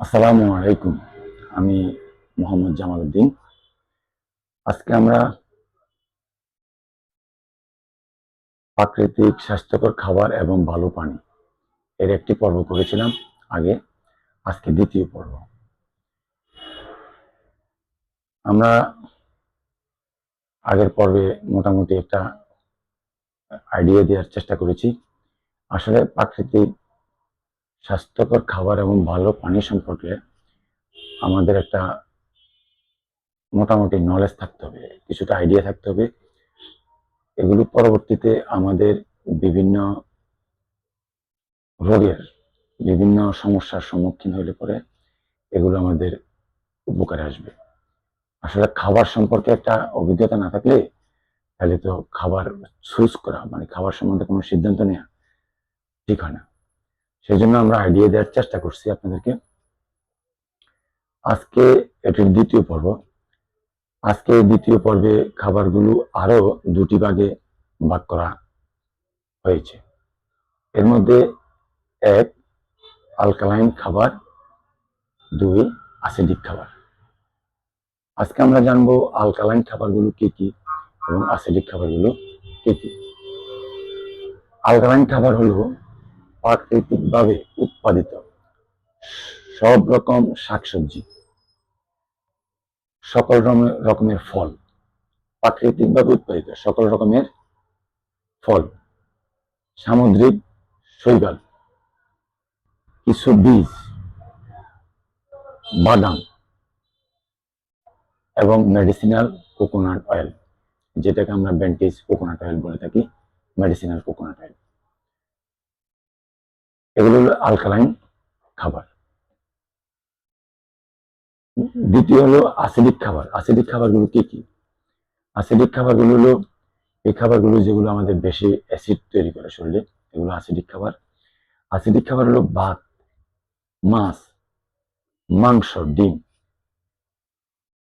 আসসালামু আলাইকুম। আমি মোহাম্মদ জামাল উদ্দিন। আজকে আমরা প্রাকৃতিক স্বাস্থ্যকর খাবার এবং ভালো পানি এর একটি পর্ব করেছিলাম আগে, আজকে দ্বিতীয় পর্ব। আমরা আগের পর্বে মোটামুটি একটা আইডিয়া দেওয়ার চেষ্টা করেছি। আসলে প্রাকৃতিক স্বাস্থ্যকর খাবার এবং ভালো পানি সম্পর্কে আমাদের একটা মোটামুটি নলেজ থাকতে হবে, কিছুটা আইডিয়া থাকতে হবে। এগুলো পরবর্তীতে আমাদের বিভিন্ন রোগের বিভিন্ন সমস্যার সম্মুখীন হলে পরে এগুলো আমাদের উপকারে আসবে। আসলে খাবার সম্পর্কে একটা অভিজ্ঞতা না থাকলে তাহলে তো খাবার চুজ করা মানে খাবার সম্বন্ধে কোনো সিদ্ধান্ত নেওয়া ঠিক হয় না। সেই জন্য আমরা আইডিয়া দেওয়ার চেষ্টা করছি আপনাদেরকে। আজকে এটির দ্বিতীয় পর্ব। আজকে দ্বিতীয় পর্বে খাবারগুলো আরও দুটি ভাগে ভাগ করা হয়েছে। এর মধ্যে এক আলকালাইন খাবার, দুই অ্যাসিডিক খাবার। আজকে আমরা জানব আলকালাইন খাবারগুলো কি কি এবং অ্যাসিডিক খাবারগুলো কি কি। আলকালাইন খাবার হলো প্রাকৃতিকভাবে উৎপাদিত। সব রকম শাকসবজি। সকল রকমের ফল। প্রাকৃতিকভাবে উৎপাদিত, সকল রকমের ফল। সামুদ্রিক শৈবাল। কিছু বীজ। বাদাম। এবং মেডিসিনাল কোকোনাট অয়েল যেটাকে আমরা ব্যান্টিজ কোকোনাট অয়েল বলে থাকি মেডিসিনাল কোকোনাট অয়েল এগুলো হলো আলকালাইন খাবার। দ্বিতীয় হলো অ্যাসিডিক খাবার। অ্যাসিডিক খাবারগুলো কি কি? অ্যাসিডিক খাবারগুলো হলো, এই খাবারগুলো যেগুলো আমাদের বেশি অ্যাসিড তৈরি করে শরীরে, এগুলো অ্যাসিডিক খাবার। অ্যাসিডিক খাবার হলো ভাত, মাছ, মাংস, ডিম,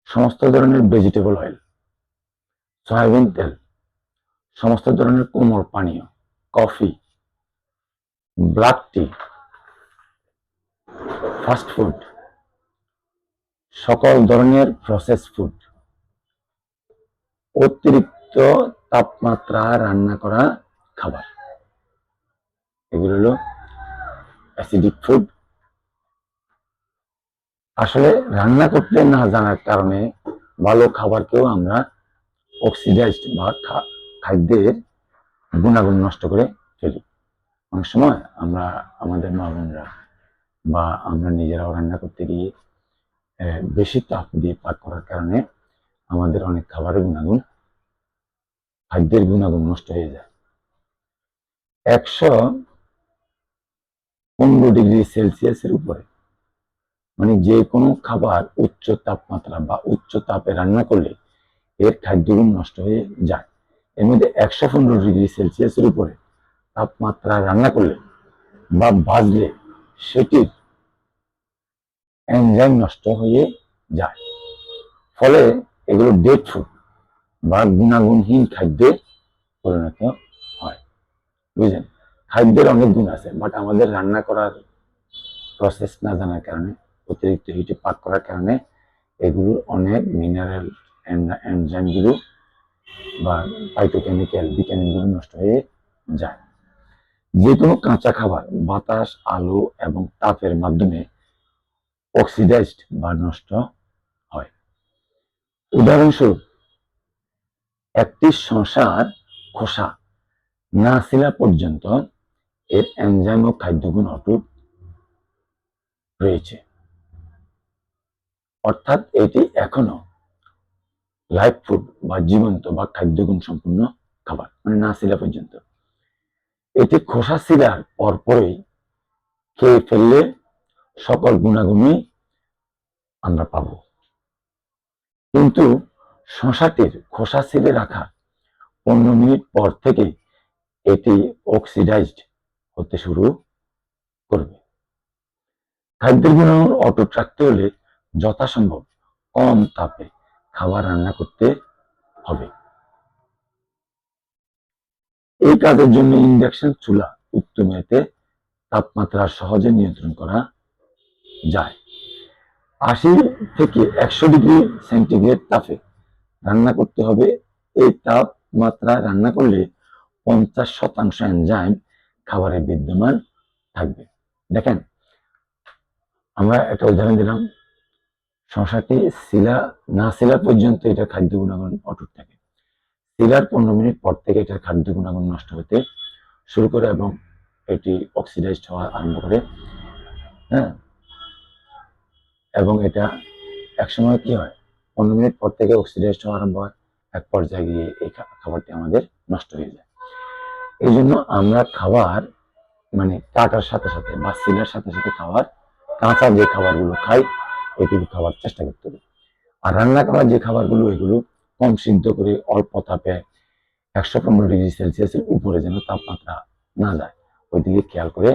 সমস্ত ধরনের ভেজিটেবল অয়েল সয়াবিন তেল, সমস্ত ধরনের কোমর পানীয়, coffee black tea fast food, সকল ধরনের প্রসেস ফুড অতিরিক্ত তাপমাত্রা রান্না করা খাবার। এগুলো হলো অ্যাসিডিক ফুড আসলে রান্না করতে না জানার কারণে ভালো খাবারকেও আমরা অক্সিডাইজড বা খাদ্যের গুণাগুণ নষ্ট করে ফেলি। অনেক সময় আমরা আমাদের মা বোনরা বা আমরা নিজেরাও রান্না করতে গিয়ে বেশি তাপ দিয়ে পাক করার কারণে আমাদের অনেক খাবারের গুণাগুণ, খাদ্যের গুণাগুণ নষ্ট হয়ে যায়। একশো পনেরো ডিগ্রি সেলসিয়াসের উপরে মানে যে কোনো খাবার উচ্চ তাপমাত্রা বা উচ্চ তাপে রান্না করলে এর খাদ্যগুণ নষ্ট হয়ে যায়। এর মধ্যে একশো পনেরো ডিগ্রি সেলসিয়াসের উপরে তাপমাত্রা রান্না করলে বা ভাজলে সেটির এনজাইম নষ্ট হয়ে যায়। ফলে এগুলো ডেড ফুড বা গুণাগুণহীন খাদ্যে পরিণত হয়। বুঝলেন? খাদ্যের অনেক গুণ আছে বাট আমাদের রান্না করার প্রসেস না জানার কারণে, অতিরিক্ত হিটে পাক করার কারণে এগুলোর অনেক মিনারেল এনজাইমগুলো বা ফাইটোকেমিক্যাল ভিটামিনগুলো নষ্ট হয়ে যায়। যে কোনো কাঁচা খাবার বাতাস, আলো এবং তাপের মাধ্যমে অক্সিডাইজড বা নষ্ট হয়। উদাহরণস্বরূপ, একটি শশার খোসা না ছিলা পর্যন্ত এর এনজাইম ও খাদ্যগুণ অটুট রয়েছে। অর্থাৎ এটি এখনও লাইফ ফুড বা জীবন্ত বা খাদ্যগুণ সম্পূর্ণ খাবার মানে না ছিলা পর্যন্ত। এটি খোসা ছিলার পরপরই খেয়ে ফেললে সকল গুণাগুণই আমরা পাব। কিন্তু শশাটির খোসা ছিলে রাখা পনেরো মিনিট পর থেকে এটি অক্সিডাইজড হতে শুরু করবে। খাদ্যের গুণাগুণ অটুট রাখতে হলে যথাসম্ভব কম তাপে খাবার রান্না করতে হবে। এই কাজের জন্য ইন্ডাকশন চুলা উত্তম এতে তাপমাত্রা সহজে নিয়ন্ত্রণ করা যায়। আশি থেকে একশো ডিগ্রি সেন্টিগ্রেড তাপে রান্না করতে হবে। এই তাপমাত্রা রান্না করলে পঞ্চাশ শতাংশ এনজাইম খাবারে বিদ্যমান থাকবে। দেখেন, আমরা একটা উদাহরণ দিলাম। শশাটি শিলা, না শিলা পর্যন্ত এটা খাদ্য গুণাগুণ অটুট থাকে। শিলার পনেরো মিনিট পর থেকে এটার খাদ্য গুণাগুণ নষ্ট হতে শুরু করে এবং এটি অক্সিডাইজড হওয়া আরম্ভ করে। হ্যাঁ? এবং এটা একসময় কি হয়? পনেরো মিনিট পর থেকে অক্সিডাইজড হওয়া আরম্ভ হয়। এক পর্যায়ে গিয়ে এই খাবারটি আমাদের নষ্ট হয়ে যায়। এই জন্য আমরা খাবার মানে কাটার সাথে সাথে বা সিলার সাথে সাথে খাবার কাঁচা যে খাবারগুলো খাই এগুলো খাওয়ার চেষ্টা করতে হবে। আর রান্না করা যে খাবারগুলো, এগুলো কম সিদ্ধ করে অল্প তাপে একশো পনেরো ডিগ্রি সেলসিয়াসের উপরে যেন তাপমাত্রা না যায়, ওইদিকে খেয়াল করে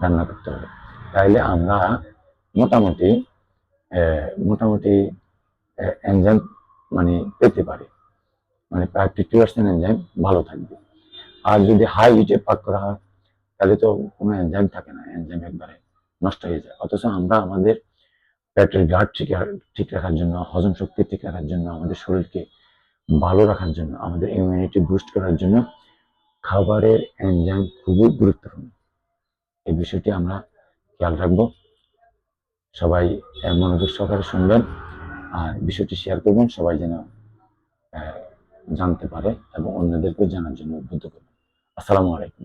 রান্না করতে হবে। তাইলে আমরা মোটামুটি মোটামুটি এনজাইম মানে পেতে পারি। মানে প্রায় ফিফটি পার্সেন্ট এনজাইম ভালো থাকবে। আর যদি হাই হিটে পাক করা হয়, তাহলে তো কোনো এনজাইম থাকে না এনজাইম একবারে নষ্ট হয়ে যায়। অথচ আমরা আমাদের পেটের গার্ড ঠিক ঠিক রাখার জন্য, হজম শক্তি ঠিক রাখার জন্য, আমাদের শরীরকে ভালো রাখার জন্য, আমাদের ইমিউনিটি বুস্ট করার জন্য খাবারের এনজাইম খুবই গুরুত্বপূর্ণ। এই বিষয়টি আমরা খেয়াল রাখব। সবাই মনোযোগ সহকারে শুনবেন আর বিষয়টি শেয়ার করবেন, সবাই যেন জানতে পারে এবং অন্যদেরকে জানার জন্য উদ্বুদ্ধ করবেন। আসসালামু আলাইকুম।